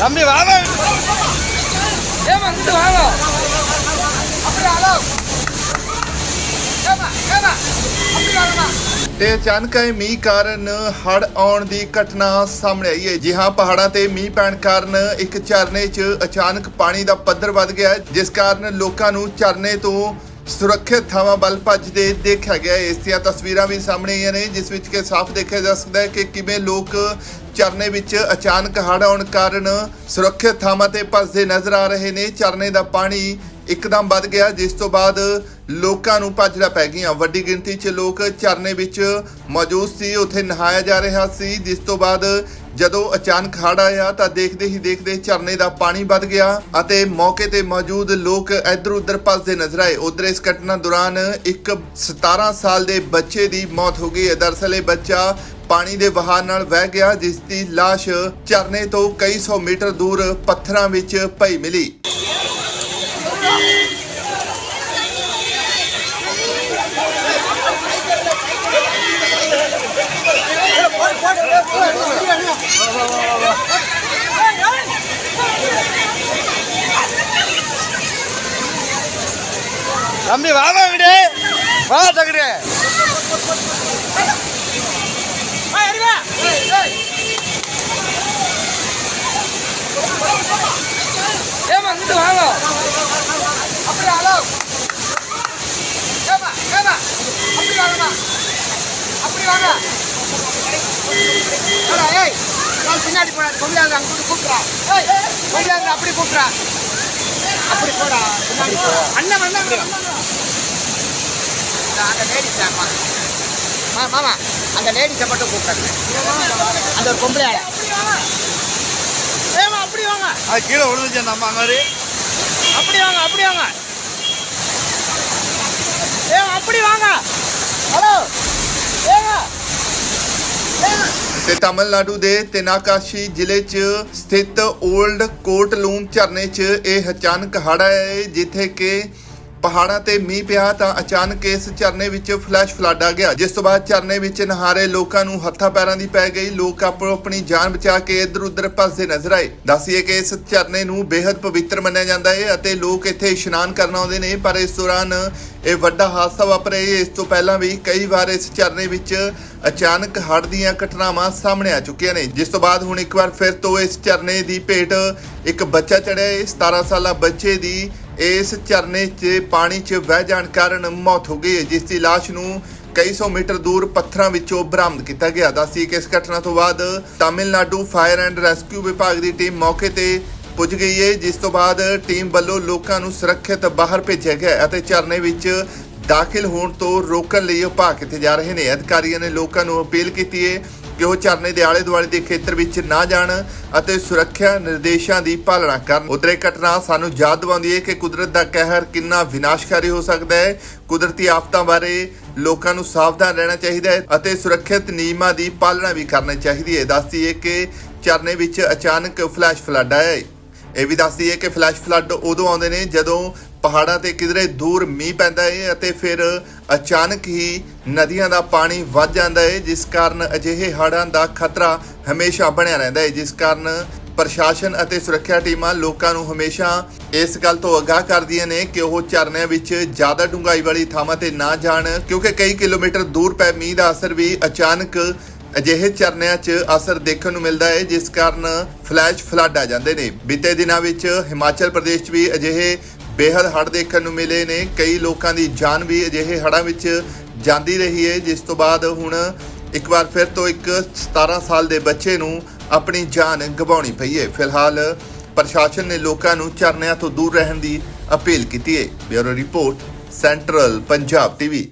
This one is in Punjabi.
தம்பி வாங்க ஏமா இங்கிட்டு வாங்க அப்படி ஆளோ ஏமா ஏமா அப்படி வாங்கம்மா ਤੇ ਅਚਾਨਕ ਇਹ ਮੀਂਹ ਕਾਰਨ ਹੜ ਆਉਣ ਦੀ ਘਟਨਾ ਸਾਹਮਣੇ ਆਈ ਹੈ ਜੀ ਹਾਂ ਪਹਾੜਾਂ ਤੇ ਮੀਂਹ ਪੈਣ ਕਾਰਨ ਇੱਕ ਝਰਨੇ 'ਚ ਅਚਾਨਕ ਪਾਣੀ ਦਾ ਪੱਧਰ ਵੱਧ ਗਿਆ ਹੈ, ਜਿਸ ਕਾਰਨ ਲੋਕਾਂ ਨੂੰ ਝਰਨੇ ਤੋਂ ਸੁਰੱਖਿਅਤ ਥਾਵਾਂ ਵੱਲ ਭੱਜਦੇ ਦੇਖਿਆ ਗਿਆ ਹੈ। ਇਸ ਦੀਆਂ ਤਸਵੀਰਾਂ ਵੀ ਸਾਹਮਣੇ ਆਈਆਂ ਨੇ, ਜਿਸ ਵਿੱਚ ਕਿ ਸਾਫ਼ ਦੇਖਿਆ ਜਾ ਸਕਦਾ ਹੈ ਕਿ ਕਿਵੇਂ ਲੋਕ ਝਰਨੇ ਵਿੱਚ ਅਚਾਨਕ ਹੜ੍ਹ ਆਉਣ ਕਾਰਨ ਸੁਰੱਖਿਅਤ ਥਾਵਾਂ ਤੇ ਭੱਜਦੇ ਨਜ਼ਰ ਆ ਰਹੇ ਨੇ ਝਰਨੇ ਦਾ ਪਾਣੀ ਇੱਕਦਮ ਵੱਧ ਗਿਆ, ਜਿਸ ਤੋਂ ਬਾਅਦ ਲੋਕਾਂ ਨੂੰ ਭੱਜਣਾ ਪੈ ਗਈਆਂ। ਵੱਡੀ ਗਿਣਤੀ 'ਚ ਲੋਕ ਝਰਨੇ ਵਿੱਚ ਮੌਜੂਦ ਸੀ, ਉੱਥੇ ਨਹਾਇਆ ਜਾ ਰਿਹਾ ਸੀ। ਜਿਸ ਤੋਂ ਬਾਅਦ ਜਦੋਂ ਅਚਾਨਕ ਹੜ੍ਹ ਆਇਆ ਤਾਂ ਦੇਖਦੇ ਹੀ ਦੇਖਦੇ ਝਰਨੇ ਦਾ ਪਾਣੀ ਵੱਧ ਗਿਆ ਅਤੇ ਮੌਕੇ ਤੇ ਮੌਜੂਦ ਲੋਕ ਇੱਧਰ ਉੱਧਰ ਭੱਜਦੇ ਨਜ਼ਰ ਆਏ। ਉਧਰ ਇਸ ਘਟਨਾ ਦੌਰਾਨ ਇੱਕ 17 ਸਾਲ ਦੇ ਬੱਚੇ ਦੀ ਮੌਤ ਹੋ ਗਈ। ਹੈ ਦਰਅਸਲ ਇਹ ਬੱਚਾ ਪਾਣੀ ਦੇ ਵਹਾਅ ਨਾਲ ਵਹਿ ਗਿਆ, ਜਿਸ ਦੀ ਲਾਸ਼ ਝਰਨੇ ਤੋਂ ਕਈ ਸੌ ਮੀਟਰ ਦੂਰ ਪੱਥਰਾਂ ਵਿੱਚ ਪਈ ਮਿਲੀ। தம்பி வாங்க இங்கிட்டு. வா தகுடு ஏய் ஏமா இங்கிட்டு வாங்க. அப்படி ஆளோ ஏமா ஏமா அப்படி வாங்கம்மா. அப்படி வாங்க. நான் பின்னாடி போடா கொண்டாங்க அங்க கூப்பிடுறா. ஏய் கொண்டாங்க அப்படி கூப்பிடுறா. அப்படி போடா பின்னாடி போ. அண்ணன் அண்ணன் அந்த லேடிஸ் அம்மா மா மாமா அந்த லேடிஸை மட்டும் கூப்பிடுறேன் அந்த ஒரு பொம்பளை ஆளை. ஏமா அப்படி வாங்க. அது கீழே விழுந்துச்சு அந்த அம்மா மாதிரி அப்படி வாங்க அப்படி வாங்க. ஏங்க அப்படி வாங்க. ஹலோ. ஏங்க ஏங்க ਤੇ ਤਾਮਿਲਨਾਡੂ ਦੇ ਤੇਨਾਕਾਸ਼ੀ ਜ਼ਿਲ੍ਹੇ 'ਚ ਸਥਿਤ 올ਡ ਕੋਟਲੂਮ ਝਰਨੇ 'ਚ ਇਹ ਅਚਾਨਕ ਹੜ੍ਹ ਹੈ, ਜਿੱਥੇ ਕਿ ਪਹਾੜਾਂ ਤੇ ਮੀਂਹ ਪਿਆ ਤਾਂ ਅਚਾਨਕ ਇਸ ਝਰਨੇ ਵਿੱਚ ਫਲੈਸ਼ ਫਲੱਡ ਆ ਗਿਆ। ਜਿਸ ਤੋਂ ਬਾਅਦ ਝਰਨੇ ਵਿੱਚ ਨਹਾਰੇ ਲੋਕਾਂ ਨੂੰ ਹੱਥਾਂ ਪੈਰਾਂ ਦੀ ਪੈ ਗਈ। ਲੋਕ ਆਪੋ ਆਪਣੀ ਜਾਨ ਬਚਾ ਕੇ ਇੱਧਰ ਉੱਧਰ ਭੱਜਦੇ ਨਜ਼ਰ ਆਏ। ਦੱਸੀਏ ਕਿ ਇਸ ਝਰਨੇ ਨੂੰ ਬੇहद ਪਵਿੱਤਰ ਮੰਨਿਆ ਜਾਂਦਾ ਹੈ ਅਤੇ ਲੋਕ ਇੱਥੇ ਇਸ਼ਨਾਨ ਕਰਨ ਆਉਂਦੇ ਨੇ, ਪਰ ਇਸ ਦੌਰਾਨ ਇਹ ਵੱਡਾ ਹਾਦਸਾ ਵਾਪਰਿਆ ਹੈ। ਇਸ ਤੋਂ ਪਹਿਲਾਂ ਵੀ ਕਈ ਵਾਰ ਇਸ ਝਰਨੇ ਵਿੱਚ ਅਚਾਨਕ ਹੜ੍ਹ ਦੀਆਂ ਘਟਨਾਵਾਂ ਸਾਹਮਣੇ ਆ ਚੁੱਕੀਆਂ ਨੇ। ਜਿਸ ਤੋਂ ਬਾਅਦ ਹੁਣ ਇੱਕ ਵਾਰ ਫਿਰ ਤੋਂ ਇਸ ਝਰਨੇ ਦੀ ਭੇਟ ਇੱਕ ਬੱਚਾ ਚੜਿਆ ਹੈ। 17 ਸਾਲਾ ਬੱਚੇ ਦੀ ਇਸ ਝਰਨੇ 'ਚ, ਪਾਣੀ 'ਚ ਵਹਿ ਜਾਣ ਕਾਰਨ ਮੌਤ ਹੋ ਗਈ ਹੈ, ਜਿਸ ਦੀ ਲਾਸ਼ ਨੂੰ ਕਈ ਸੌ ਮੀਟਰ ਦੂਰ ਪੱਥਰਾਂ ਵਿੱਚੋਂ ਬਰਾਮਦ ਕੀਤਾ ਗਿਆ। ਦੱਸੀ ਕਿ ਇਸ ਘਟਨਾ ਤੋਂ ਬਾਅਦ ਤਾਮਿਲਨਾਡੂ ਫਾਇਰ ਐਂਡ ਰੈਸਕਿਊ ਵਿਭਾਗ ਦੀ ਟੀਮ ਮੌਕੇ ਤੇ ਪੁੱਜ ਗਈ ਹੈ, ਜਿਸ ਤੋਂ ਬਾਅਦ ਟੀਮ ਵੱਲੋਂ ਲੋਕਾਂ ਨੂੰ ਸੁਰੱਖਿਅਤ ਬਾਹਰ ਭੇਜਿਆ ਗਿਆ ਅਤੇ ਝਰਨੇ ਵਿੱਚ ਦਾਖਲ ਹੋਣ ਤੋਂ ਰੋਕਣ ਲਈ ਉਪਾਅ ਕੀਤੇ ਜਾ ਰਹੇ ਨੇ। ਅਧਿਕਾਰੀਆਂ ਨੇ ਲੋਕਾਂ ਨੂੰ ਅਪੀਲ ਕੀਤੀ ਹੈ ਕਿ ਉਹ ਝਰਨੇ ਦੇ ਆਲੇ ਦੁਆਲੇ ਦੇ ਖੇਤਰ ਵਿੱਚ ਨਾ ਜਾਣ ਅਤੇ ਸੁਰੱਖਿਆ ਨਿਰਦੇਸ਼ਾਂ ਦੀ ਪਾਲਣਾ ਕਰਨ। ਉਧਰ ਇਹ ਘਟਨਾ ਸਾਨੂੰ ਯਾਦ ਦਿਵਾਉਂਦੀ ਹੈ ਕਿ ਕੁਦਰਤ ਦਾ ਕਹਿਰ ਕਿੰਨਾ ਵਿਨਾਸ਼ਕਾਰੀ ਹੋ ਸਕਦਾ ਹੈ। ਕੁਦਰਤੀ ਆਫਤਾਂ ਬਾਰੇ ਲੋਕਾਂ ਨੂੰ ਸਾਵਧਾਨ ਰਹਿਣਾ ਚਾਹੀਦਾ ਹੈ ਅਤੇ ਸੁਰੱਖਿਅਤ ਨਿਯਮਾਂ ਦੀ ਪਾਲਣਾ ਵੀ ਕਰਨੀ ਚਾਹੀਦੀ ਹੈ। ਦੱਸਦੀ ਹੈ ਕਿ ਝਰਨੇ ਵਿੱਚ ਅਚਾਨਕ ਫਲੈਸ਼ ਫਲੱਡ ਆਇਆ ਹੈ। ਇਹ ਵੀ ਦੱਸਦੀ ਹੈ ਕਿ ਫਲੈਸ਼ ਫਲੱਡ ਉਦੋਂ ਆਉਂਦੇ ਨੇ ਜਦੋਂ ਪਹਾੜਾਂ ਤੇ ਕਿਧਰੇ ਦੂਰ ਮੀਂਹ ਪੈਂਦਾ ਹੈ ਅਤੇ ਫਿਰ ਅਚਾਨਕ ਹੀ ਨਦੀਆਂ ਦਾ ਪਾਣੀ ਵੱਧ ਜਾਂਦਾ ਹੈ ਜਿਸ ਕਾਰਨ ਅਜਿਹੇ ਹੜ੍ਹਾਂ ਦਾ ਖਤਰਾ ਹਮੇਸ਼ਾ ਬਣਿਆ ਰਹਿੰਦਾ ਹੈ ਜਿਸ ਕਾਰਨ ਪ੍ਰਸ਼ਾਸਨ ਅਤੇ ਸੁਰੱਖਿਆ ਟੀਮਾਂ ਲੋਕਾਂ ਨੂੰ ਹਮੇਸ਼ਾ ਇਸ ਗੱਲ ਤੋਂ ਅਗਾਹ ਕਰਦੀਆਂ ਨੇ ਕਿ ਉਹ ਝਰਨਿਆਂ ਵਿੱਚ ਜ਼ਿਆਦਾ ਡੂੰਘਾਈ ਵਾਲੀ ਥਾਵਾਂ ਤੇ ਨਾ ਜਾਣ, ਕਿਉਂਕਿ ਕਈ ਕਿਲੋਮੀਟਰ ਦੂਰ ਪੈ ਮੀਂਹ ਦਾ ਅਸਰ ਵੀ ਅਚਾਨਕ ਅਜਿਹੇ ਝਰਨਿਆਂ 'ਚ ਅਸਰ ਦੇਖਣ ਨੂੰ ਮਿਲਦਾ ਹੈ ਜਿਸ ਕਾਰਨ ਫਲੈਸ਼ ਫਲੱਡ ਆ ਜਾਂਦੇ ਨੇ। ਬੀਤੇ ਦਿਨਾਂ ਵਿੱਚ ਹਿਮਾਚਲ ਪ੍ਰਦੇਸ਼ 'ਚ ਵੀ ਅਜਿਹੇ ਬੇਹੱਦ ਹੜ੍ਹ ਦੇਖਣ ਨੂੰ ਮਿਲੇ ਨੇ। ਕਈ ਲੋਕਾਂ ਦੀ ਜਾਨ ਵੀ ਅਜਿਹੇ ਹੜ੍ਹਾਂ ਵਿੱਚ ਜਾਂਦੀ ਰਹੀ ਹੈ, ਜਿਸ ਤੋਂ ਬਾਅਦ ਹੁਣ ਇੱਕ ਵਾਰ ਫਿਰ ਤੋਂ ਇੱਕ 17 ਸਾਲ ਦੇ ਬੱਚੇ ਨੂੰ ਆਪਣੀ ਜਾਨ ਗਵਾਉਣੀ ਪਈ ਹੈ। ਫਿਲਹਾਲ ਪ੍ਰਸ਼ਾਸਨ ਨੇ ਲੋਕਾਂ ਨੂੰ ਝਰਨਿਆਂ ਤੋਂ ਦੂਰ ਰਹਿਣ ਦੀ ਅਪੀਲ ਕੀਤੀ ਹੈ। Bureau report, central Punjab TV.